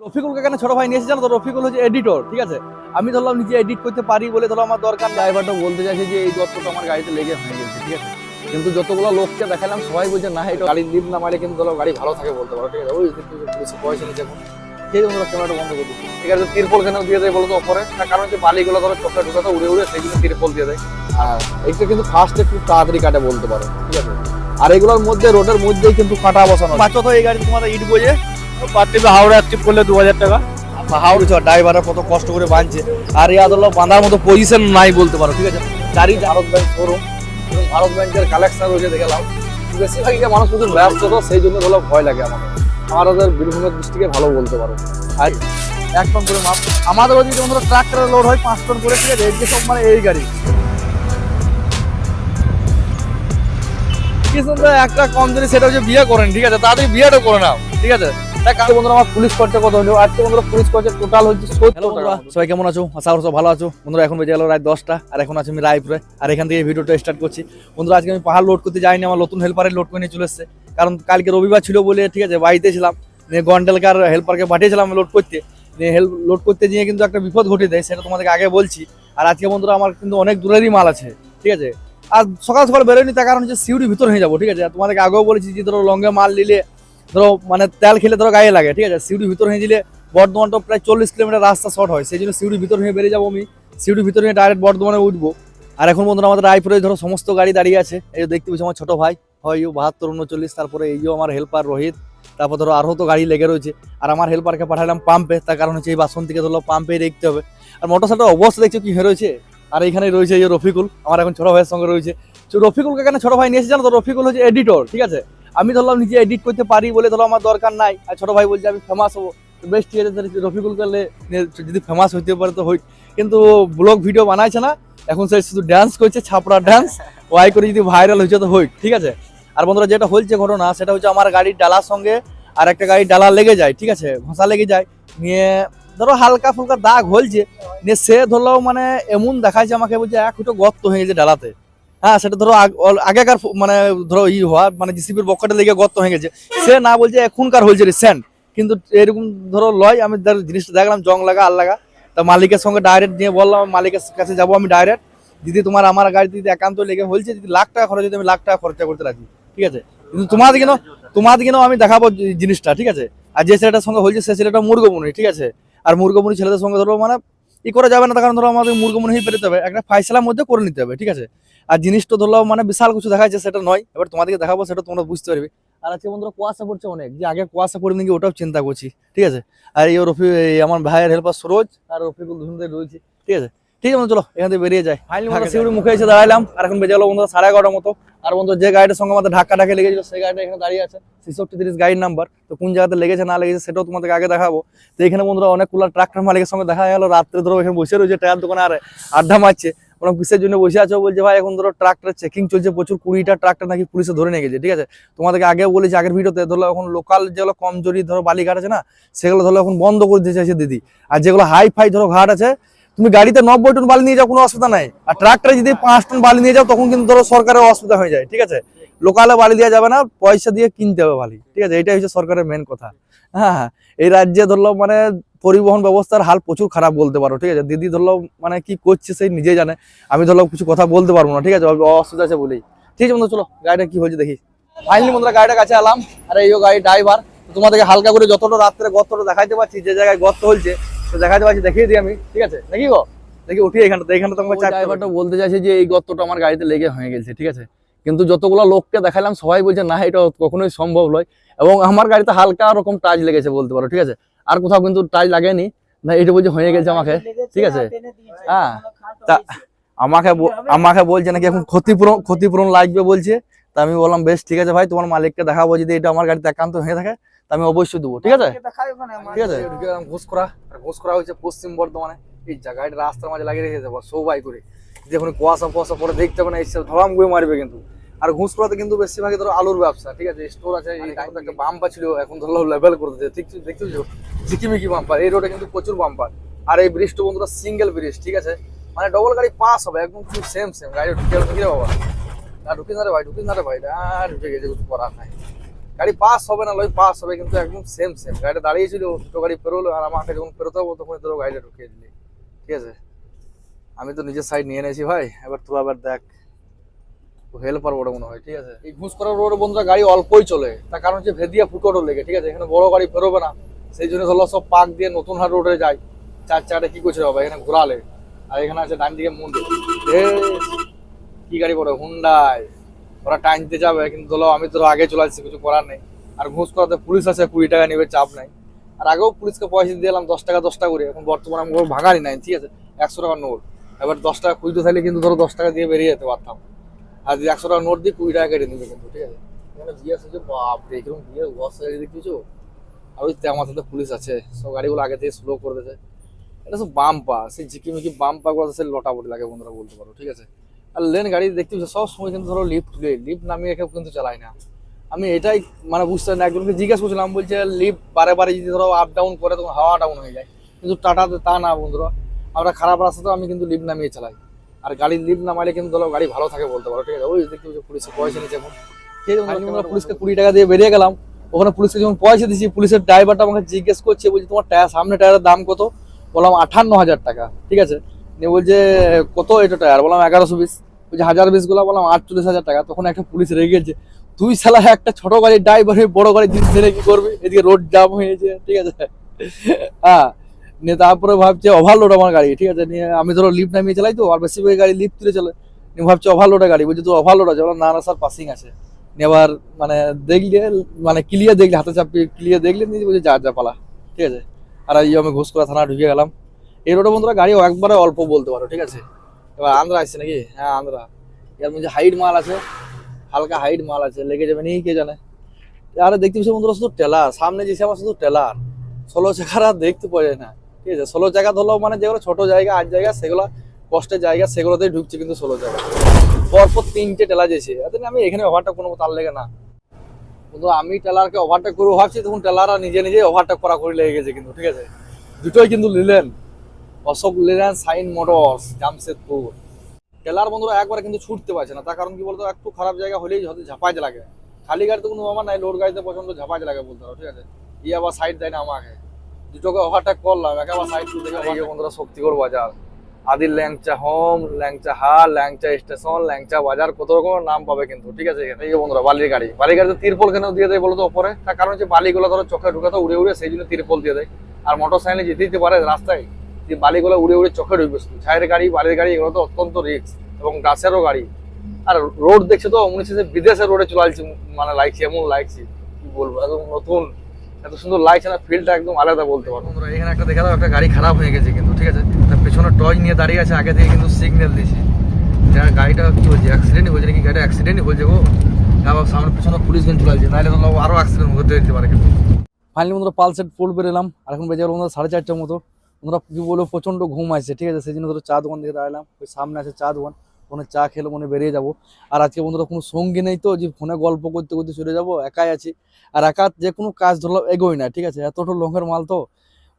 রফিকুলকে কেন ছোট ভাই নিয়ে জানো তো? রফিকুল হচ্ছে এডিটর ঠিক আছে? আমি ধরলাম নিজে এডিট করতে পারি বলে ধরো আমার দরকার ড্রাইভারটা বলতে চাইছে যে এই গর্তটা আমার গাড়িতে লেগে হয়ে গেছে, ঠিক আছে? কিন্তু যতগুলো লোককে দেখালাম সবাই বলছে, না, এটা গাড়ির লিপ না মারলে কিন্তু ধরো গাড়ি ভালো থাকে বলতে পারো, ঠিক আছে? ওই কিন্তু পয়সা নিচ্ছে এখন। সেই জন্য ক্যামেরাটা বন্ধ করে দিচ্ছি। ঠিক আছে, তিরপল কেন দিয়ে দেয় বলতো ওপরে? তার কারণ হচ্ছে বালিগুলো ধরো চোখটা ঢুকাতে উড়ে উড়ে জন্য তিরপল দিয়ে দেয়। আর এইটা কিন্তু ফার্স্ট একটু তাড়াতাড়ি কাটে বলতে পারো, ঠিক আছে? আর এগুলোর মধ্যে রোডের মধ্যেই কিন্তু কাটা বসানো বাচ্চা তো এই গাড়ি তোমাদের ইট বোঝে। হাওড়া অ্যাক্টিভ করলে দু হাজার টাকা ড্রাইভাররা কত কষ্ট করে আর ধরো বাঁধার মতো পজিশন নাই বলতে পারো, ঠিক আছে? ব্যাংক ব্যাংকের কালেকশন রয়েছে মানুষ ধরো ভয় লাগে দৃষ্টিকে ভালো বলতে পারো। এক টন করে ট্রাক্টরে লোড হয়, পাঁচ টন করে, ঠিক আছে? সব মানে এই গাড়ি। কি সুন্দর একটা কম যদি সেটা হচ্ছে বিয়ে করেন, ঠিক আছে? তাড়াতাড়ি বিয়েটা করে নাও, ঠিক আছে? বন্ধুরা আমার পুলিশ খরচা কত হলো আজকে বন্ধুরা পুলিশ খরচা টোটাল হচ্ছে সত্তর টাকা। সবাই কেমন আছো? আশা করছ ভালো আছো। বন্ধুরা এখন বেজে গেল রাত দশটা আর এখন আছি আমি রায়পুরে আর এখান থেকে ভিডিওটা স্টার্ট করছি। বন্ধুরা আজকে আমি পাহাড় লোড করতে যাইনি আমার নতুন হেল্পারে লোড করে নিয়ে চলে এসছে। কারণ কালকে রবিবার ছিল বলে ঠিক আছে বাড়িতে ছিলাম। নিয়ে গন্ডেলকার হেল্পারকে পাঠিয়েছিলাম লোড করতে। নিয়ে হেল্প লোড করতে গিয়ে কিন্তু একটা বিপদ ঘটে দেয় সেটা তোমাদেরকে আগে বলছি। আর আজকে বন্ধুরা আমার কিন্তু অনেক দূরেরই মাল আছে ঠিক আছে। আর সকাল সকাল বেরোয়নি তার কারণ হচ্ছে সিউড়ি ভিতর হয়ে যাব ঠিক আছে। তোমাদেরকে আগেও বলেছি যে ধরো লঙ্গে মাল নিলে ধরো মানে তেল খেলে ধরো গায়ে লাগে, ঠিক আছে? সিউড়ি ভিতর হয়ে দিলে বর্ধমানটা প্রায় চল্লিশ কিলোমিটার রাস্তা শর্ট হয়, সেই জন্য সিউড়ি ভিতর হয়ে বেরিয়ে যাব আমি। সিউড়ি ভিতর হয়ে ডাইরেক্ট বর্ধমানে উঠবো। আর এখন বন্ধুরা, আমাদের রায়পুরে ধরো সমস্ত গাড়ি দাঁড়িয়ে আছে। এই দেখতে পাচ্ছি আমার ছোট ভাই, হয় ইউ বাহাত্তর, উনচল্লিশ, তারপরে এই যে আমার হেল্পার রোহিত, তারপর ধরো আরও তো গাড়ি লেগে রয়েছে। আর আমার হেল্পারকে পাঠালাম পাম্পে তার কারণ হচ্ছে এই বাসন থেকে ধরো পাম্পে দেখতে হবে। আর মোটর সাইকেল অবস্থা দেখছ কি হয়ে রয়েছে? আর এখানে রয়েছে এই রফিকুল, আমার এখন ছোট ভাইয়ের সঙ্গে রয়েছে। তো রফিকুলকে কেন ছোট ভাই নিয়ে এসেছে জানো তো? রফিকুল হচ্ছে এডিটর ঠিক আছে? আমি ধরলাম নিজে এডিট করতে পারি বলে ধরো আমার দরকার নাই। আর ছোট ভাই বলছে, আমি ফেমাস হব। বেশ ঠিক রফিকুল করলে যদি ফেমাস হইতে পারে তো হই। কিন্তু ব্লগ ভিডিও বানাইছে না, এখন সে শুধু ড্যান্স করছে, ছাপড়া ড্যান্স ওয়াই করে যদি ভাইরাল হয়েছে তো হই, ঠিক আছে? আর বন্ধুরা, যেটা হয়েছে ঘটনা, সেটা হচ্ছে আমার গাড়ির ডালার সঙ্গে, আর একটা গাড়ির ডালা লেগে যায়, ঠিক আছে? ঘষা লেগে যায়। নিয়ে ধরো হালকা ফুলকা দাগ হলছে নিয়ে সে ধরলো মানে এমন দেখাচ্ছে আমাকে বলছে, এক ফুটো গর্ত হয়ে গেছে ডালাতে। হ্যাঁ সেটা ধরো আগ- আগেকার মানে ধরো ই হওয়া মানে জিসিপির বক্কাটা লেগে গর্ত হয়ে গেছে। সে না বলছে এখনকার হয়েছে রিসেন্ট কিন্তু এরকম ধরো লয়, আমি জিনিসটা দেখলাম, জং লাগা আর লাগা। তা মালিকের সঙ্গে ডাইরেক্ট নিয়ে বললাম, মালিকের কাছে যাব আমি ডাইরেক্ট দিদি, তোমার আমার গাড়ি যদি একান্ত লেগে হয়েছে যদি লাখ টাকা খরচ হতে আমি লাখ টাকা খরচা করতে রাজি। ঠিক আছে? কিন্তু তোমার কেন তোমার কেন আমি দেখাবো জিনিসটা, ঠিক আছে? আর যে ছেলেটার সঙ্গে হয়েছে সে ছেলেটা মুরগমুনি ঠিক আছে? আর মুরগমুনি ছেলেদের সঙ্গে ধরো মানে ই করা যাবে না কারণ ধরো আমাদের মুরগমুনি পেরোতে হবে। একটা ফাইসলার মধ্যে করে নিতে হবে, ঠিক আছে? আর জিনিসটা ধরলো মানে বিশাল কিছু দেখাচ্ছে সেটা নয়। এবার তোমাদেরকে দেখাবো সেটা তোমরা বুঝতে পারবে। আর আজকে বন্ধুরা কুয়াশা পড়ছে অনেক। যে আগে কুয়াশা পড়ে নাকি ওটাও চিন্তা করছি ঠিক আছে? আর এই রফি আমার ভাইয়ের হেল্পার সরোজ আর রফিকুল দুজনে রয়েছে ঠিক আছে? ঠিক আছে চলো এখান থেকে বেরিয়ে যায় ফাইনালি আমরা সিউড়ি মুখে এসে দাঁড়ালাম আর এখন বেজে গেলো বন্ধুরা সাড়ে এগারোটার মতো। আর বন্ধু যে গাড়িটার সঙ্গে আমাদের ঢাকা ধাক্কা লেগেছিল সেই গাড়িটা এখানে দাঁড়িয়ে আছে। ছেষট্টি তিরিশ গাড়ির নাম্বার তো কোন জায়গাতে লেগেছে না লেগেছে সেটাও তোমাদেরকে আগে দেখাবো। তো এখানে বন্ধুরা অনেক কুলার ট্রাক্টর মালিকের সঙ্গে দেখা গেলো। রাত্রে ধরো এখানে বসে রয়েছে টায়ার দোকানে আর আড্ডা মারছে। ওরকম কিসের জন্য বসে আছো বলছে, ভাই, এখন ধরো ট্রাক্টর চেকিং চলছে, প্রচুর কুড়িটা ট্রাক্টর নাকি পুলিশে ধরে নিয়ে গেছে, ঠিক আছে? তোমাদেরকে আগে বলেছি, আগের ভিডিওতে, ধরো এখন লোকাল যেগুলো কমজোরি, ধরো বালিঘাট আছে না, সেগুলো ধরো এখন বন্ধ করে দিতে চাইছে দিদি। আর যেগুলো হাই ফাই ধরো ঘাট আছে, তুমি গাড়িতে নব্বই টন বালি নিয়ে যাও, কোনো অসুবিধা নাই। আর ট্রাক্টরে যদি পাঁচ টন বালি নিয়ে যাও, তখন কিন্তু ধরো সরকারের অসুবিধা হয়ে যায়, ঠিক আছে? লোকালে বালি দেওয়া যাবে না, পয়সা দিয়ে কিনতে হবে বালি, ঠিক আছে? এটাই হচ্ছে সরকারের মেন কথা। হ্যাঁ হ্যাঁ। এই রাজ্যে ধরলো মানে পরিবহন ব্যবস্থার হাল প্রচুর খারাপ বলতে পারো ঠিক আছে? দিদি ধরলো মানে কি করছে সেই নিজেই জানে। আমি ধরলো কিছু কথা বলতে পারব না ঠিক আছে? অসুবিধা আছে বলেই। ঠিক আছে বন্ধু চলো গাড়িটা কি হয়েছে দেখি। ফাইনালি বন্ধুরা গাড়িটা কাছে এলাম। আর এই গাড়ি ড্রাইভার তোমাদেরকে হালকা করে যতটা রাত্রে গর্তটা দেখাইতে পারছি যে জায়গায় গর্ত হয়েছে তো দেখাইতে পারছি দেখিয়ে দিই আমি ঠিক আছে? দেখি গো? দেখি উঠি এখানটা এখানে তোমাকে ড্রাইভারটা বলতে চাইছে যে এই গর্তটা আমার গাড়িতে লেগে হয়ে গেছে ঠিক আছে? কিন্তু যতগুলো লোককে দেখালাম সবাই বলছে না এটা কখনোই সম্ভব নয়। এবং আমার গাড়িতে হালকা রকম টাচ লেগেছে বলতে পারো, ঠিক আছে? আর কোথাও কিন্তু টাচ লাগেনি। না এটা বলছে হয়ে গেছে আমাকে, ঠিক আছে? হ্যাঁ তা আমাকে আমাকে বলছে নাকি এখন ক্ষতিপূরণ ক্ষতিপূরণ লাগবে বলছে। তা আমি বললাম, বেশ, ঠিক আছে ভাই, তোমার মালিককে দেখাবো যদি এটা আমার গাড়িতে একান্ত হয়ে থাকে, তা আমি অবশ্যই দেবো, ঠিক আছে? ঠিক আছে? ঘুষকরা আর ঘুষকরা হচ্ছে পশ্চিম বর্ধমানে। এই জায়গাটা রাস্তার মাঝে লাগিয়ে রেখেছে সবাই করে। যখন কুয়াশা কুয়াশা পরে দেখতে হবে না, এসে ধরাম গুয়ে মারবে কিন্তু। আর ঘুষকরাতে কিন্তু বেশিরভাগই ধরো আলুর ব্যবসা ঠিক আছে? স্টোর আছে একটা বাম্পার ছিল এখন ধরো লেভেল করে দিচ্ছে। ঠিক দেখতে ঝিকিমিকি বাম্পার এই রোডে কিন্তু প্রচুর বাম্পার আর এই ব্রিজটা বন্ধুরা সিঙ্গেল ব্রিজ ঠিক আছে? মানে ডবল গাড়ি পাস হবে একদম ঠিক সেম সেম গাড়ি ঢুকে ঢুকে বাবা। না ঢুকিস না রে ভাই ঢুকিস না রে ভাই আর ঢুকে গেছে কিছু করার নাই। গাড়ি পাস হবে না লয় পাস হবে কিন্তু একদম সেম সেম গাড়িটা দাঁড়িয়েছিল দুটো গাড়ি পেরোলো আর আমাকে যখন পেরোতে হব তখন তোর গাড়িটা ঢুকিয়ে দিলি। ঠিক আছে? আমি তো নিজের সাইড নিয়ে নিয়েছি ভাই। এবার তুই আবার দেখ। হেল্পার বড় মনে হয়, ঠিক আছে? এই ঘুষকরা রোড বন্ধুরা গাড়ি অল্পই চলে। তার কারণ হচ্ছে ভেদিয়া ফুটরও লেগে, ঠিক আছে? এখানে বড় গাড়ি বেরোবে না। সেই জন্য ধরো সব পাক দিয়ে নতুন হাট রোডে যায়। চার চারটে কি করছে বাবা? এখানে ঘোরালে। আর এখানে আছে ডান দিকে মন্দির। কি গাড়ি বড়? হুন্ডাই। ওরা টাইম দিতে যাবে, কিন্তু ধরো আমি তো আগে চলে আসছি, কিছু করার নেই। আর ঘুষ করাতে পুলিশ আছে, কুড়ি টাকা নেবে, চাপ নাই। আর আগেও পুলিশকে পয়সা দিয়ে এলাম দশ টাকা দশ টাকা করে। এখন বর্তমানে আমি ভাঙানি নাই, ঠিক আছে? একশো টাকার নোট। এবার দশ টাকা খুঁজতে থাকলে কিন্তু ধরো দশ টাকা দিয়ে বেরিয়ে যেতে পারতাম। আর একশো টাকা নোট দিয়ে কুড়ি টাকা কেটে নেবে কিন্তু, ঠিক আছে? এখানে বিয়ে আছে বাপরে কীরকম বিয়ে বস দেখতেছো আর ওই তেমন সাথে পুলিশ আছে। সব গাড়িগুলো আগে থেকে স্লো করে দিয়েছে। এটা সব বাম পা সেই ঝিকিমিকি বাম পা গুলো সেই লটা বলে লাগে, বন্ধুরা, বলতে পারো, ঠিক আছে? আর লেন গাড়ি দেখতে সব সময় কিন্তু ধরো লিফ্ট লিফট লিফট নামিয়ে কেউ কিন্তু চালায় না। আমি এটাই মানে বুঝতে না, একজনকে জিজ্ঞেস করছিলাম, বলছে লিফট বারে বারে যদি ধরো আপ ডাউন করে, তখন হাওয়া ডাউন হয়ে যায়। কিন্তু টাটাতে তা না, বন্ধুরা। আমরা খারাপ রাস্তাতেও আমি কিন্তু লিফট নামিয়ে চালাই। আর গাড়ির লিফট নামাইলে কিন্তু ধরো গাড়ি ভালো থাকে বলতে পারো ঠিক আছে? ওই দেখতে পুলিশের পয়সা নিচ্ছে এখন। ঠিক আছে আমরা পুলিশকে কুড়ি টাকা দিয়ে বেরিয়ে গেলাম। ওখানে পুলিশকে যখন পয়সা দিচ্ছি পুলিশের ড্রাইভারটা আমাকে জিজ্ঞেস করছে বলছি তোমার টায়ার সামনে টায়ারের দাম কত? বললাম আঠান্ন হাজার টাকা। ঠিক আছে? নিয়ে বলছে কত এটা টায়ার? বললাম এগারোশো বিশ। বলছে হাজার বিশগুলো? বললাম আটচল্লিশ হাজার টাকা। তখন একটা পুলিশ রেগে গেছে তুই সালা একটা ছোট গাড়ির ড্রাইভার হয়ে বড় গাড়ির জিনিস ছেড়ে কি করবি? এদিকে রোড জাম হয়েছে। ঠিক আছে? হ্যাঁ। নিয়ে তারপরে ভাবছে ওভারলোড আমার গাড়ি। ঠিক আছে, নিয়ে আমি ধরো লিফট নামিয়ে চালাই তো, আর বেশি গাড়ি লিফট তুলে চলে। নিয়ে ভাবছে ওভারলোডের গাড়ি। বলছে তো ওভারলোড আছে। না না, স্যার পাসিং আছে। আবার মানে দেখলে মানে ক্লিয়ার দেখলে, হাতে চাপিয়ে ক্লিয়ার দেখলে, নিয়ে বলছে, যা যা, পালা। ঠিক আছে, আর এই আমি ঘুষকরা থানা ঢুকে গেলাম। এই রোডে বন্ধুরা গাড়ি একবারে অল্প বলতে পারো, ঠিক আছে? এবার আন্ধ্রা আসছে নাকি? হ্যাঁ আন্ধ্রা এর মধ্যে হাইট মাল আছে, হালকা হাইট মাল আছে, লেগে যাবে নি কে জানে? আরে, দেখতে পাচ্ছি বন্ধুরা, শুধু টেলার সামনে যে আমার শুধু টেলার ষোলো চাকার দেখতে পাওয়া যায় না। ঠিক আছে? ষোলো জায়গা ধরলো মানে যেগুলো ছোট জায়গা, আট জায়গা, সেগুলো কষ্টের জায়গা, সেগুলোতেই ঢুকছে কিন্তু ষোলো জায়গা। পরপর তিনটে টেলা যেছে এতে আমি এখানে ওভারটা কোনো তার লেগে না। কিন্তু আমি টেলারকে ওভারটেক করব ভাবছি, তখন টেলাররা নিজে নিজে ওভারটেক করা করে লেগে গেছে কিন্তু, ঠিক আছে? দুটোই কিন্তু নিলেন অশোক লেলেন সাইন মোটরস জামশেদপুর টেলার বন্ধুরা একবার কিন্তু ছুটতে পারছে না। তার কারণ কি বলতো, একটু খারাপ জায়গা হলেই হয়তো ঝাপাইতে লাগে। খালি গাড়িতে কোনো আমার নাই, লোড গাড়িতে প্রচণ্ড ঝাপাইতে লাগে বলতে পারো, ঠিক আছে? ই আবার সাইড দেয় না আমাকে। দুটোকে ওভারটেক করলাম একে আবার সাইড দেখে এই যে বন্ধুরা, শক্তিগড় বাজার। আদির ল্যাংচা হোম ল্যাংচা হাল ল্যাংচা স্টেশন ল্যাংচা বাজার, কত রকমের নাম পাবে কিন্তু, ঠিক আছে? এই বন্ধুরা, বালির গাড়ি। বালির গাড়িতে তিরপল কেন দিয়ে দেয় বলতো ওপরে? তার কারণ হচ্ছে বালিগুলো ধরো চোখে ঢুকে তো উড়ে উড়ে, সেই জন্য তিরপল দিয়ে দেয়। আর মোটর সাইকেলে যেতে দিতে পারে রাস্তায়, যে বালিগুলো উড়ে উড়ে চোখে ঢুকবে শুধু। ছায়ের গাড়ি, বালির গাড়ি, এগুলো তো অত্যন্ত রিস্ক এবং গাছেরও গাড়ি। আর রোড দেখছে তো, মনে হচ্ছে যে বিদেশের রোডে চলে মানে লাগছে, এমন লাগছে, কি বলব? একদম নতুন। এত সুন্দর লাগছে না ফিল্ডটা একদম আলাদা বলতে পারব বন্ধুরা এখানে একটা দেখা দাও একটা গাড়ি খারাপ হয়ে গেছে কিন্তু ঠিক আছে? তার পেছনে টয় নিয়ে দাঁড়িয়ে আছে আগে থেকে কিন্তু সিগন্যাল দিয়েছে। যার গাড়িটা কি হয়েছে অ্যাক্সিডেন্ট হয়েছে নাকি? গাড়িটা অ্যাক্সিডেন্ট হয়েছে গো। আবার সামনে পেছনে পুলিশ কিন্তু চলে আসছে নাহলে তো আরও অ্যাক্সিডেন্ট হতে যেতে পারে কিন্তু। ফাইনালি বন্ধুরা পাল সেট ফুল বেরোলাম আর এখন বেজে বন্ধুরা সাড়ে চারটার মতো। বন্ধুরা কি বলব প্রচণ্ড ঘুম আসছে ঠিক আছে? সেই জন্য ধরো চা দোকান থেকে দাঁড়ালাম। ওই সামনে আছে চা দোকান। ওখানে চা খেলে মনে বেরিয়ে যাব। আর আজকে বন্ধুরা কোনো সঙ্গী নেই তো, যে ফোনে গল্প করতে করতে চলে যাব, একাই আছি। আর একা যে কোনো কাজ ধরলো এগোই না, ঠিক আছে? এতটা লঙ্ঘের মাল তো।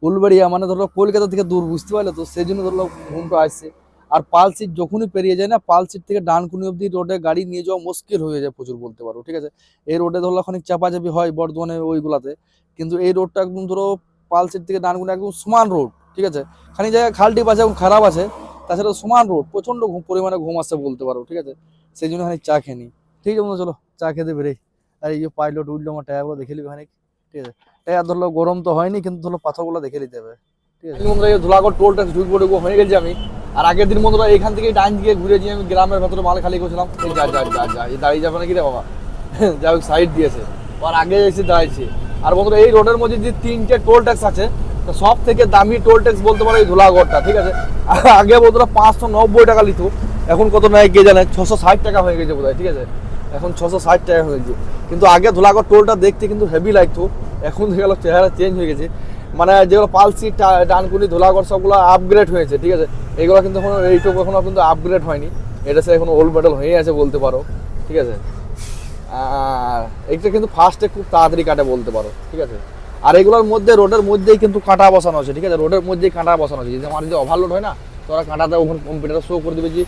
উলবেড়িয়া মানে ধরলো কলকাতা থেকে দূর, বুঝতে পারলে তো? সেই জন্য ধরলো ঘুমটা আসছে। আর পাল সিট যখনই পেরিয়ে যায় না, পাল সিট থেকে ডানকুনি অব্দি রোডে গাড়ি নিয়ে যাওয়া মুশকিল হয়ে যায় প্রচুর বলতে পারো, ঠিক আছে? এই রোডে ধরো খানিক চাপাচাপি হয় বর্ধমানে ওইগুলাতে। কিন্তু এই রোডটা একদম ধরো পাল সিট থেকে ডানকুনি একদম সমান রোড ঠিক আছে? খানিক জায়গায় খালটি আছে এবং খারাপ আছে। তাছাড়া সমান রোড প্রচণ্ড পরিমাণে ঘুম আসছে বলতে পারো, ঠিক আছে? সেই জন্য খানিক চা খেয়ে ঠিক আছে চলো, চা খেতে বেরোই আর এই যে পাইলট উঠল, আমার টায়ারগুলো দেখে নিবি খানিক। ঠিক আছে? টায়ার ধরলো, গরম তো হয়নি, কিন্তু ধরলো পাথরগুলো দেখে নিতে হবে। ঠিক আছে? ধুলাগড় টোল ট্যাক্স ঢুকবো ঢুকবো, হয়ে গেছি আমি। আর আগের দিন বন্ধুরা এখান থেকে ডান দিকে ঘুরে গিয়ে আমি গ্রামের ভেতরে মাল খালি করছিলাম। যা যা যা যা দাঁড়িয়ে যাবে নাকি রে বাবা? যা হোক সাইড দিয়েছে। আর আগে এসে দাঁড়িয়েছে আর বন্ধুরা, এই রোডের মধ্যে যে তিনটে টোল ট্যাক্স আছে সব থেকে দামি টোল ট্যাক্স বলতে পারো এই ধুলাগড়টা ঠিক আছে? আগে বন্ধুরা পাঁচশো নব্বই টাকা লিত, এখন কত নেয় কে জানে? ছশো ষাট টাকা হয়ে গেছে বোধহয়, ঠিক আছে? এখন ছশো ষাট টাকা হয়েছে কিন্তু আগে ধুলাগড় টোলটা দেখতে কিন্তু হেভি লাগতো এখন গেল চেহারা চেঞ্জ হয়ে গেছে। মানে যেগুলো পালসি ডানকুনি ধুলাগড় সবগুলো আপগ্রেড হয়েছে, ঠিক আছে? এগুলো কিন্তু এখনও, এইটুকু এখনও কিন্তু আপগ্রেড হয়নি। এটা সে এখন ওল্ড মডেল হয়ে আছে বলতে পারো, ঠিক আছে? আর এইটা কিন্তু ফার্স্টে খুব তাড়াতাড়ি কাটে বলতে পারো, ঠিক আছে? আর এগুলোর মধ্যে রোডের মধ্যেই কিন্তু কাঁটা বসানো আছে, ঠিক আছে? রোডের মধ্যেই কাঁটা বসানো আছে। যদি আমার যদি ওভারলোড হয় না তো ওরা কাঁটাতে ওখানে কম্পিউটারে শো করে দেবে যে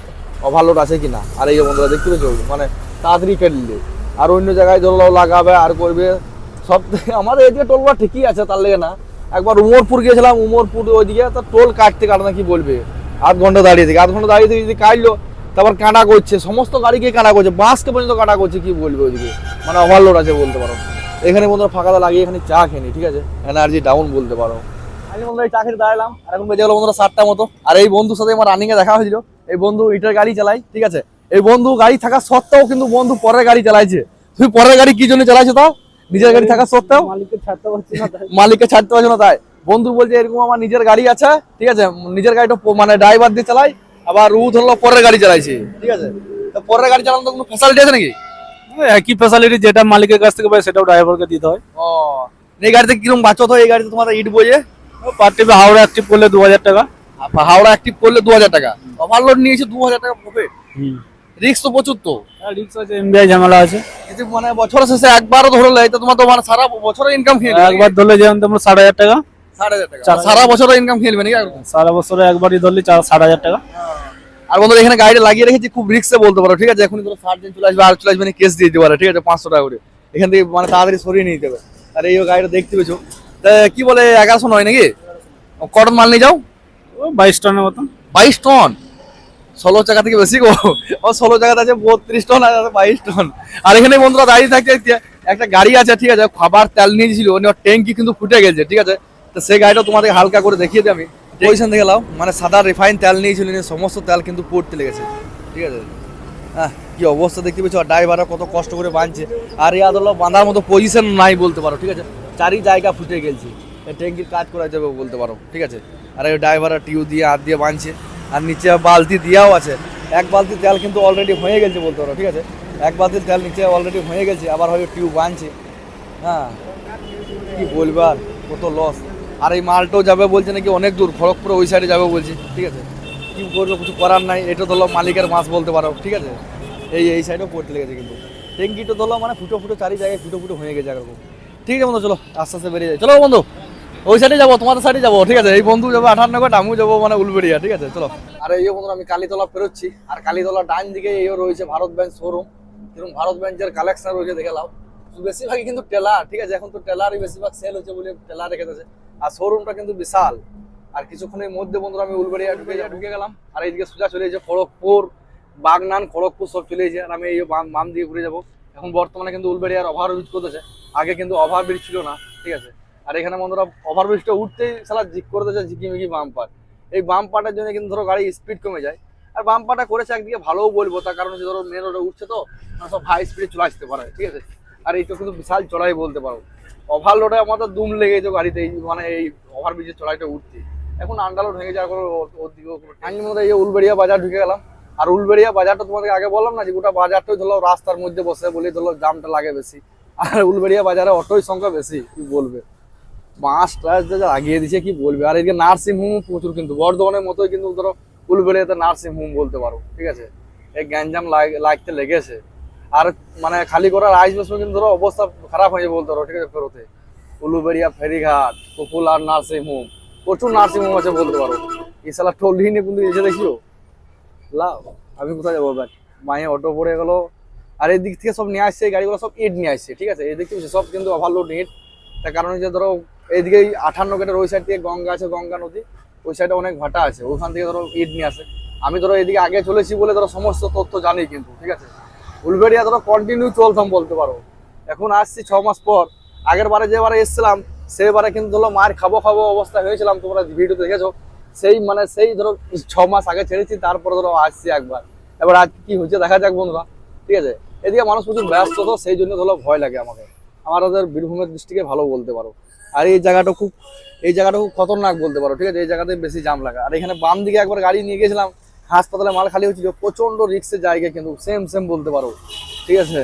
ওভারলোড আছে কি না আর এই যে বন্ধুরা, দেখতে পেয়েছ? মানে তাড়াতাড়ি দিলে। আর অন্য জায়গায় ধরো লাগাবে, আর করবে। সব আমাদের এদিকে টোলগুলো ঠিকই আছে, তার লেগে না। একবার উমরপুর গিয়েছিলাম, উমরপুর ওইদিকে তো টোল কাটতে কাটে না কি বলবে? আধ ঘণ্টা দাঁড়িয়ে থেকে। আধ ঘণ্টা দাঁড়িয়ে থেকে যদি কাটলো, তারপর কাটা করছে। সমস্ত গাড়িকে কাটা করছে? বাসকে পর্যন্ত কাটা করছে, কি বলবে ওইদিকে? মানে ওভারলোড আছে বলতে পারো। এখানে বন্ধুরা ফাঁকাটা লাগিয়ে এখানে চা খেয়ে ঠিক আছে? এনার্জি ডাউন বলতে পারো। আমি বন্ধুরা এই চা খেতে দাঁড়ালাম আর এখন বেজে গেলো বন্ধুরা সাতটা মতো। আর এই বন্ধুর সাথে আমার রানিং এ দেখা হয়েছিল। এই বন্ধু ইটার গাড়ি চালাই ঠিক আছে? এই বন্ধু গাড়ি থাকা সত্ত্বেও কিন্তু বন্ধু পরের গাড়ি চালাইছে। তুমি পরের গাড়ি কি জন্য চালাইছো তাও? নিজের গাড়ি থাকা সত্ত্বেও? মালিককে ছাড়তে পারছি না মালিককে ছাড়তে পারছ না তাই? বন্ধু বলছে এরকম আমার নিজের গাড়ি আছে ঠিক আছে? নিজের গাড়িটা মানে ড্রাইভার দিয়ে চালাই আবার রু ধরলো পরের গাড়ি চালাইছে। ঠিক আছে? তো পরের গাড়ি চালানো তো কোনো ফ্যাসিলিটি আছে নাকি? একই ফ্যাসিলিটি যেটা মালিকের কাছ থেকে পাই সেটাও ড্রাইভারকে দিতে হয়। ও। এই গাড়িতে কীরকম বাচ্চা তো এই গাড়িতে তোমাদের ইট বইয়ে পার টিপে হাওড়া অ্যাক্টিভ করলে দু হাজার টাকা হাওড়া অ্যাক্টিভ করলে দু হাজার টাকা। ওভারলোড নিয়েছে দু হাজার টাকা প্রফিট রিক্স তো প্রচুর তো। রিক্স আছে এমবিআই ঝামেলা আছে। কিন্তু মানে বছরের শেষে একবারও ধরলে তো তোমার তো মানে সারা বছরের ইনকাম খেয়ে নেবে একবার ধরলে যেমন তোমরা ষাট হাজার টাকা। ষাট হাজার টাকা। সারা বছরের ইনকাম খেয়ে নেবে নাকি সারা বছরে একবারই ধরলে চার ষাট হাজার টাকা। আর বন্ধুরা এখানে গাড়িটা লাগিয়ে রেখেছি খুব রিক্সে বলতে পারো ঠিক আছে? এখন ষাট জন চলে আসবে আর চলে আসবে কেস দিয়ে দিতে পারে ঠিক আছে? পাঁচশো টাকা করে। এখান থেকে মানে তাড়াতাড়ি সরিয়ে নিয়ে দেবে আর এই গাড়িটা দেখতে তা কি বলে এগারোশো নয় নাকি? কটন মাল নিয়ে যাও। ও বাইশ টনের মতন। বাইশ টন? ষোলো চাকা থেকে বেশি গো। ও ষোলো চাকাতে আছে বত্রিশ টন আর বাইশ টন। আর এখানে বন্ধুরা দাঁড়িয়ে থাকতে একটা গাড়ি আছে ঠিক আছে? খাবার তেল নিয়েছিল ট্যাঙ্কি কিন্তু ফুটে গেছে ঠিক আছে? তো সেই গাড়িটা তোমাদের হালকা করে দেখিয়ে দিই আমি। পজিশন দেখে লাও। মানে সাদা রিফাইন তেল নিয়েছিল, নিয়ে সমস্ত তেল কিন্তু পড়তে লেগেছে। ঠিক আছে? হ্যাঁ কী অবস্থা দেখতে পেয়েছ? আর ড্রাইভাররা কত কষ্ট করে বাঁধছে। আর ইয়াদ হলো বাঁধার মতো পজিশন নাই বলতে পারো, ঠিক আছে? চারি জায়গা ফুটে গেছে ট্যাঙ্কির কাজ করা যাবে বলতে পারো, ঠিক আছে? আর এই ড্রাইভাররা টিউ দিয়ে, হাত দিয়ে বাঁধছে। আর নিচে বালতি দেওয়াও আছে। এক বালতি তেল কিন্তু অলরেডি হয়ে গেছে বলতে পারো, ঠিক আছে? এক বালতি তেল নিচে অলরেডি হয়ে গেছে, আবার হয়তো টিউ বাঁধছে। হ্যাঁ? কী বলবার কত লস আর এই মালটাও যাবে বলছে নাকি অনেক দূর খড়গপুর ওই সাইডে যাবে বলছে, ঠিক আছে? কি করব, কিছু করার নাই, এটা ধরো মালিকের মাছ বলতে পারো, ঠিক আছে? এই এই সাইডেও পড়তে লেগেছে কিন্তু। ট্যাঙ্কিটা ধরো মানে ফুটো ফুটো চারি জায়গায় ফুটো ফুটো হয়ে গেছে এরকম ঠিক আছে বন্ধু, চলো, আস্তে আস্তে বেরিয়ে যাই। চলো বন্ধু, ওই সাইডে যাব, তোমাদের সাইডে যাব, ঠিক আছে? এই বন্ধু যাব আঠান্নগর আমিও যাব মানে উলবেড়িয়া, ঠিক আছে? চলো। আর এই বন্ধু আমি কালীতলা পেরোচ্ছি আর কালীতলা ডান দিকে এই রয়েছে ভারত ব্যাংক শোরুম যেরকম ভারত ব্যাংকের কালেকশন রয়েছে, দেখে লাও। বেশিরভাগই কিন্তু টেলার, ঠিক আছে? এখন তো টেলারই বেশিরভাগ সেল হচ্ছে বলে টেলার রেখে দিয়েছে। আর শোরুমটা কিন্তু বিশাল। আর কিছুক্ষণের মধ্যে বন্ধুরা আমি উলবেড়িয়া ঢুকে ঢুকে গেলাম। আর এইদিকে সোজা চলে এসেছে খড়গপুর বাগনান খড়গপুর সব চলে এসেছে। আর আমি এই বাম বাম দিকে ঘুরে যাব। এখন বর্তমানে কিন্তু উলবেড়িয়ার ওভারব্রিজ করতেছে। আগে কিন্তু ওভারব্রিজ ছিল না ঠিক আছে? আর এখানে বন্ধুরা ওভারব্রিজটা উঠতেই সালা জিক করে দিয়েছে ঝিকিমিকি বাম পাট এই বাম পাটার জন্য কিন্তু ধরো গাড়ি স্পিড কমে যায়। আর বাম পাটা করেছে একদিকে ভালোও বলব তার কারণ হচ্ছে ধরো মেন রোডে উঠছে তো সব হাই স্পিডে চলে আসতে পারে ঠিক আছে? আর এইটা কিন্তু বিশাল চড়াই বলতে পারো। ওভারলোডে আমাদের দুম লেগে যেত গাড়িতে মানে এই ওভারব্রিজের চড়াইটা উঠতে। এখন আন্ডারলোড হয়ে যাওয়ার কোনো ওর দিকেও মধ্যে এই উলবেড়িয়া বাজার ঢুকে গেলাম। আর উলবেড়িয়া বাজারটা তোমাদের আগে বললাম না যে, গোটা বাজারটাই ধরো রাস্তার মধ্যে বসে বলি, ধরো জামটা লাগে বেশি। আর উলবেড়িয়া বাজারে অটোই সংখ্যা বেশি, কি বলবে? বাঁশ টাস যা লাগিয়ে দিছে, কি বলবে? আর এদিকে নার্সিং হোম প্রচুর কিন্তু, বর্ধমানের মতোই কিন্তু ধরো উলবেড়িয়াতে নার্সিং হোম বলতে পারো, ঠিক আছে? এই গ্যাঞ্জাম লাগ- লাগতে লেগেছে। আর মানে খালি করার আসবে সময় কিন্তু ধরো অবস্থা খারাপ হয়ে যাবে বলতে ঠিক আছে, ফেরোতে। উলুবেড়িয়া, ফেরিঘাট পপুলার নার্সিং হোম প্রচুর নার্সিং হোম আছে বলতে পারো। সালা টলি নিয়ে কিন্তু এসে দেখিও? লাভ আমি কোথায় যাব এবার মায়ে অটো পড়ে গেলো। আর এই দিক থেকে সব নিয়ে আসছে গাড়িগুলো সব ইট নিয়ে আসছে, ঠিক আছে? এদিক থেকে সব কিন্তু ওভারলোড ইট। তার কারণ হচ্ছে ধরো এইদিকে এই আঠান্ন গেটের ওই সাইড থেকে গঙ্গা আছে, গঙ্গা নদী। ওই সাইডে অনেক ভাটা আছে ওখান থেকে ধরো ইট নিয়ে আসে। আমি ধরো এদিকে আগে চলেছি বলে ধরো সমস্ত তথ্য জানি কিন্তু, ঠিক আছে? উলবেড়িয়া ধরো কন্টিনিউ চলতাম বলতে পারো। এখন আসছি ছ মাস পর। আগের বারে যেবারে এসেছিলাম সেবারে কিন্তু ধরো মার খাব খাব অবস্থা হয়েছিলাম, তোমরা ভিডিও দেখেছ। সেই মানে সেই ধরো ছ মাস আগে ছেড়েছি, তারপরে ধরো আসছি একবার। এবার আজ কি হচ্ছে দেখা যাক বন্ধুরা, ঠিক আছে? এদিকে মানুষ প্রচুর ব্যস্ত তো, সেই জন্য ধরো ভয় লাগে আমাকে। আমার ওদের বীরভূমের ডিস্ট্রিক্টে ভালো বলতে পারো। আর এই জায়গাটা খুব, এই জায়গাটা খুব খতরনাক বলতে পারো, ঠিক আছে? এই জায়গাতে বেশি জাম লাগা। আর এখানে বাম দিকে একবার গাড়ি নিয়ে গেছিলাম হাসপাতালে মাল খালি হচ্ছিল প্রচণ্ড রিক্সের জায়গা কিন্তু সেম সেম বলতে পারো। ঠিক আছে?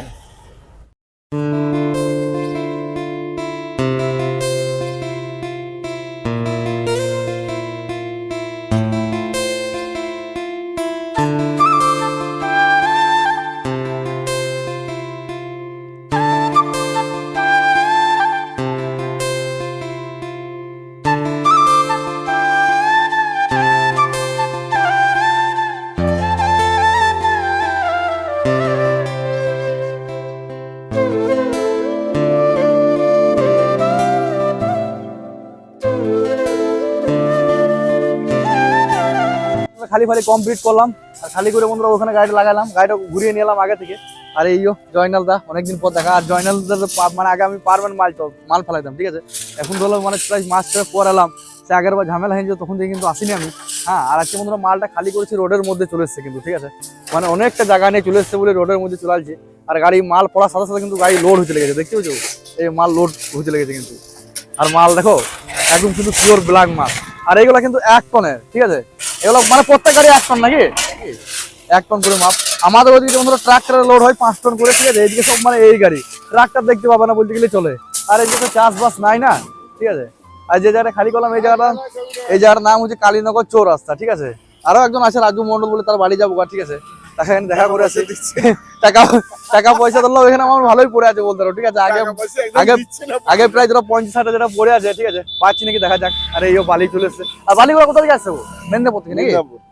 খালি ফালি কমপ্লিট করলাম। আর খালি করে বন্ধুরা ওখানে গাড়িটা লাগালাম। গাড়িটা ঘুরিয়ে নিলাম আগে থেকে। আর এই জয়নাল দা, অনেকদিন পর দেখা। আর জয়নাল দা মানে আগে আমি পারবেন মাল মাল ফেলাইতাম, ঠিক আছে? এখন ধরো মানে প্রায় মাস ছয় পর এলাম। সে আগের বার ঝামেলা হয়েছে তখন থেকে কিন্তু আসিনি আমি। হ্যাঁ আর আজকে বন্ধুরা মালটা খালি করেছি, রোডের মধ্যে চলে এসছে কিন্তু, ঠিক আছে? মানে অনেকটা জায়গা নিয়ে চলে এসছে বলে রোডের মধ্যে চলে আসছে। আর গাড়ি মাল পড়ার সাথে সাথে কিন্তু গাড়ি লোড হতে লেগেছে, দেখতে পাচ্ছ এই মাল লোড হতে লেগেছে কিন্তু। আর মাল দেখো, একদম কিন্তু পিওর ব্ল্যাক মাল। আর এইগুলো কিন্তু এক টনের, ঠিক আছে? এগুলো মানে প্রত্যেক গাড়ি এক টন নাকি? এক টন করে মাপ। আমাদের ওদিকে বন্ধুরা ট্রাক্টরে লোড হয় পাঁচ টন করে, ঠিক আছে? এইদিকে সব মানে এই গাড়ি। ট্রাক্টর দেখতে পাবে না বলতে গেলে চলে। আর এইদিকে তো চাষবাস নাই না, ঠিক আছে? আর যে জায়গাটা খালি করলাম এই জায়গাটা, এই জায়গার নাম হচ্ছে কালীনগর চোর রাস্তা ঠিক আছে? আরও একজন আছে রাজু মন্ডল বলে তার বাড়ি যাব ঠিক আছে? এখানে দেখা করে টাকা টাকা পয়সা এখানে আমার ভালোই পড়ে আছে বলতে পারো ঠিক আছে? আগে আগে আগে প্রায় পঞ্চাশ ষাট যেটা পড়ে আছে ঠিক আছে? পাচ্ছি নাকি দেখা যাক। আরে এই বালি চলে এসছে। আর বালিগুলো কোথা থেকে আসছে মেদিনীপুর থেকে নাকি?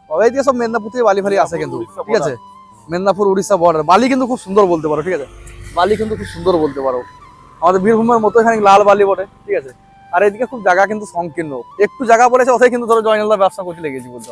ও, এইদিকে সব মেদিনীপুর থেকে বালি ফালি আসে কিন্তু ঠিক আছে? মেদিনীপুর উড়িষ্যা বর্ডার বালি কিন্তু খুব সুন্দর বলতে পারো ঠিক আছে? বালি কিন্তু খুব সুন্দর বলতে পারো। আমাদের বীরভূমের মতো এখানে লাল বালি বটে ঠিক আছে? আর এদিকে খুব জায়গা কিন্তু সংকীর্ণ। একটু জায়গা বলেছে ওথায় কিন্তু ধরো জয়নালদা ব্যবসা করতে লেগেছি বলতে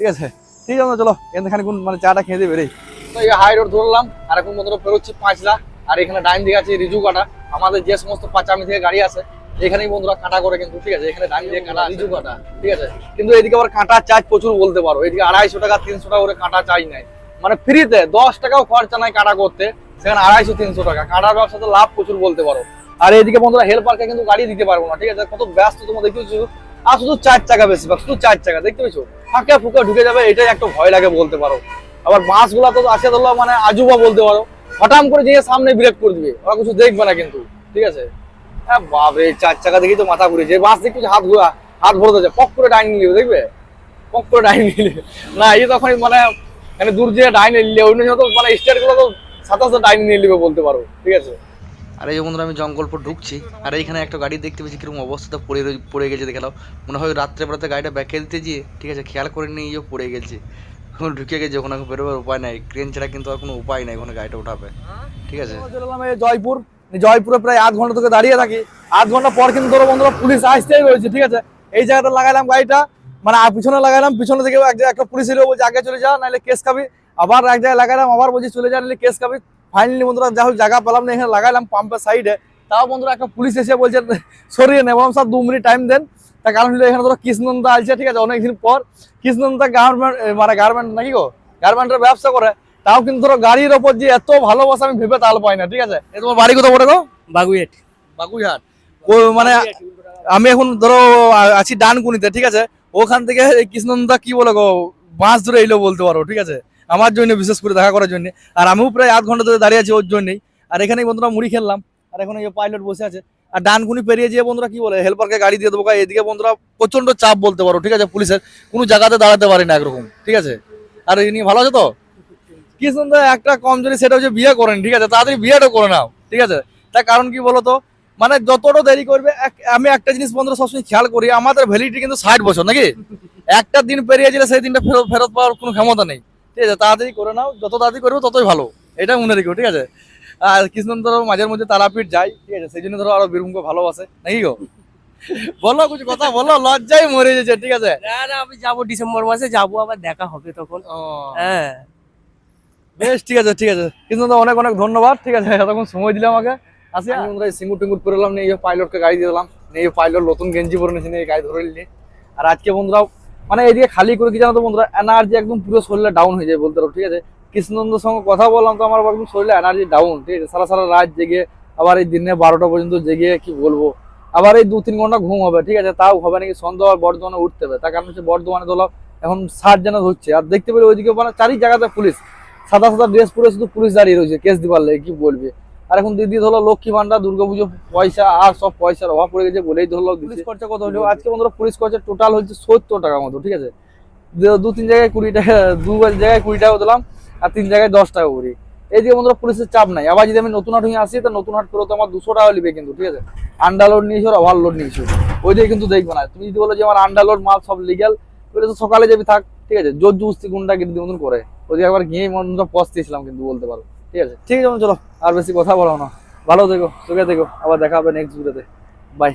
ঠিক আছে? ঠিক আছে চলো এখানে কোন মানে চাটা খেয়ে দিয়ে বেরোই তো এই হাই রোড ধরলাম আর এখন বেরোচ্ছি পাঁচলা আর এখানে ডাইন দিকে আছে রিজু কাটা। আমাদের যে সমস্ত পাঁচামি থেকে গাড়ি আছে এখানেই বন্ধুরা কাটা করে কিন্তু ঠিক আছে এখানে ডাইন দিয়ে কাটা রিজু কাটা। ঠিক আছে কিন্তু এদিকে আবার কাটা চার্জ প্রচুর বলতে পারো এদিকে আড়াইশো টাকা তিনশো টাকা করে কাটা চার্জ নেয় মানে ফ্রিতে দশ টাকাও খরচা নাই কাটা করতে সেখানে আড়াইশো তিনশো টাকা। কাটার ব্যবসাতে লাভ প্রচুর বলতে পারো। আর এদিকে বন্ধুরা হেল্পারকে কিন্তু গাড়ি দিতে পারব না ঠিক আছে কত ব্যস্ত তোমার দেখতেছো। আর শুধু চার চাকা বেশিরভাগ, শুধু চার চাকা, দেখতে ফাঁকে ফুঁকে ঢুকে যাবে, এটাই একটা ভয় লাগে বলতে পারো। আবার তো আছে ধরলো মানে আজুবা বলতে পারো। হঠাৎ করে যে সামনে ব্রেক করে দিবে, ওরা কিছু দেখবে না কিন্তু, ঠিক আছে? হ্যাঁ বাপরে, চার চাকা দেখেই তো মাথা ঘুরেছে বাস দেখতে হাত ঘুরা, হাত ভরে যাচ্ছে পক করে ডাইনিং নিবে, দেখবে? পক করে ডাইনিং নিলে না, এই তখন মানে মানে দূর যে ডাইনিং নিলে অন্য তো মানে স্টেটগুলো তো সাথে ডাইনিং নিয়ে নিবে বলতে পারো, ঠিক আছে? আর এই যে বন্ধুরা, আমি জঙ্গলপুর ঢুকছি, আর এইখানে একটা গাড়ি দেখতে পেয়েছি, কীরকম অবস্থাটা পড়ে পড়ে গেছে, দেখে নাও মনে হয় রাত্রে বেলাতে গাড়িটা ব্যাকে দিতে গিয়ে, ঠিক আছে, খেয়াল করে নিয়ে পড়ে গেছে। এখন ঢুকে গেছে, ওখানে বেরোবার উপায় নাই। ক্রেন ছাড়া কিন্তু আর কোনো উপায় নাই, ওখানে গাড়িটা উঠাবে। ঠিক আছে? জয়পুর। জয়পুরে প্রায় আধ ঘণ্টা থেকে দাঁড়িয়ে থাকি। আধ ঘণ্টা পর কিন্তু ধরো বন্ধুরা, পুলিশ আসতেই রয়েছে, ঠিক আছে? এই জায়গাটা লাগাইলাম গাড়িটা। মানে পিছনে লাগাইলাম, পিছনে থেকে একটা পুলিশ এলো বলছে, আগে চলে যা, নাহলে কেস খাবি। আবার এক জায়গায় লাগাইলাম, আবার বলছি, চলে যা, নাহলে কেস খাবি। ফাইনালি বন্ধুরা যা হোক জায়গা পেলাম না এখানে লাগাইলাম পাম্পের সাইডে তাও বন্ধুরা একটা পুলিশ এসে বলছে সরিয়ে নেব স্যার দু মিনিট টাইম দেন। তার কারণ হলো এখানে ধরো কৃষ্ণন্দা আছে ঠিক আছে অনেকদিন পর। কৃষ্ণন্দা গার্মেন্ট মানে গার্মেন্ট নাকি গো? গার্মেন্টের ব্যবসা করে। তাও কিন্তু ধরো গাড়ির ওপর যে এত ভালোবাসা আমি ভেবে তাল পাই না ঠিক আছে? এ তোমার বাড়ি কোথাও বলে গো? বাগুয়েট বাগুইহাট। ও মানে আমি এখন ধরো আছি ডানকুনিতে ঠিক আছে? ওখান থেকে কৃষ্ণন্দা কি বলে গো বাস ধরে এলো বলতে পারো ঠিক আছে? আমার জন্য, বিশেষ করে দেখা করার জন্য। আর আমিও প্রায় আধ ঘণ্টা ধরে দাঁড়িয়ে আছি ওর জন্যই। আর এখানেই বন্ধুরা মুড়ি খেললাম। আর এখন এই পাইলট বসে আছে। আর ডানকুনি পেরিয়ে যেয়ে বন্ধুরা কি বলে হেল্পারকে গাড়ি দিয়ে দেবো। এদিকে বন্ধুরা প্রচণ্ড চাপ বলতে পারো, ঠিক আছে? পুলিশের কোনো জায়গাতে দাঁড়াতে পারি না একরকম, ঠিক আছে? আর ইনি ভালো আছে তো? কি সুন্দর একটা কমজোরি সেটা হচ্ছে বিয়ে করেন, ঠিক আছে? তাড়াতাড়ি বিয়েটা করে নাও, ঠিক আছে? তার কারণ কি বলতো মানে যতটা দেরি করবে আমি একটা জিনিস বন্ধুরা সবসময় খেয়াল করি, আমাদের ভ্যালিডিটি কিন্তু ষাট বছর, নাকি? একটা দিন পেরিয়ে গেলে সেই দিনটা ফেরত ফেরত পাওয়ার কোনো ক্ষমতা নেই। ঠিক আছে তাড়াতাড়ি করে নাও যত তাড়াতাড়ি করব ততই ভালো। এটা মনে রেখো ঠিক আছে? আর কৃষ্ণন ধরো মাঝের মধ্যে তারাপীঠ যাই ঠিক আছে? সেই জন্য ধরো আরও বীরভূমকে ভালোবাসে নাকি গো? বলো কিছু কথা বলো লজ্জায় মরে যাচ্ছে ঠিক আছে? না না আমি যাব ডিসেম্বর মাসে যাব আবার দেখা হবে তখন। হ্যাঁ। বেশ ঠিক আছে ঠিক আছে। কিন্তু অনেক অনেক ধন্যবাদ ঠিক আছে? এতক্ষণ সময় দিলে আমাকে। আসি আমি বন্ধুরা সিঙ্গুর টিঙ্গুর করে এলাম নিয়ে পাইলটকে গাড়ি দিয়ে দিলাম নিয়ে পাইলট নতুন গেঞ্জি পরে নিয়েছি নিয়ে গাড়ি ধরে নিয়ে আর আজকে বন্ধুরা মানে এদিকে খালি করে কি জানো তো বন্ধুরা এনার্জি একদম পুরো শরীরে ডাউন হয়ে যায় বলতে পারো, ঠিক আছে? কৃষ্ণনন্দর সঙ্গে কথা বললাম তো আমার একদম শরীরে এনার্জি ডাউন ঠিক আছে? সারা সারা রাত জেগে, আবার এই দিনে বারোটা পর্যন্ত জেগে কি বলব? আবার এই দু তিন ঘণ্টা ঘুম হবে, ঠিক আছে? তাও হবে নাকি সন্ধ্যা বর্ধমানে উঠতে হবে। তার কারণ হচ্ছে বর্ধমানে তোলা এখন ষাট জানা হচ্ছে আর দেখতে পেলে ওইদিকে মানে চারি জায়গাতে পুলিশ। সাদা সাদা ড্রেস পরে শুধু পুলিশ দাঁড়িয়ে রয়েছে, কেস দিবার লাগে, কি বলবে? আর এখন দিদি ধরলো লক্ষ্মী ভান্ডার দুর্গাপুজো পয়সা আর সব পয়সার অভাব পড়ে গেছে বলেই ধরলো পুলিশ খরচা কত হলো? আজকে বন্ধুরা পুলিশ খরচা টোটাল হচ্ছে সত্তর টাকার মতো ঠিক আছে? দু- তিন জায়গায় কুড়ি টাকা দু জায়গায় কুড়ি টাকা দিলাম আর তিন জায়গায় দশ টাকা করি। এইদিকে বন্ধুরা পুলিশের চাপ নাই। আবার যদি আমি নতুন হাট হয়ে আসি তো নতুন হাট করে তো আমার দুশো টাকা নিবে কিন্তু ঠিক আছে? আন্ডার লোড নিয়েছো আর ওভার লোড নিয়েছো ওই দিকে কিন্তু দেখবে না। তুমি যদি বলো যে আমার আন্ডার লোড মাল সব লিগ্যাল তাহলে তো সকালে যাবি থাক ঠিক আছে? জোর জুস্তি গুন্ডা কিন্তু মতন করে। ওদিকে একবার গিয়ে মনটা পস্তেছিলাম কিন্তু বলতে পারো। ঠিক আছে? ঠিক আছে চলো। আর বেশি কথা বলো না। ভালো থেকো, সুখে থেকো। আবার দেখা হবে নেক্সট ভিডিওতে বাই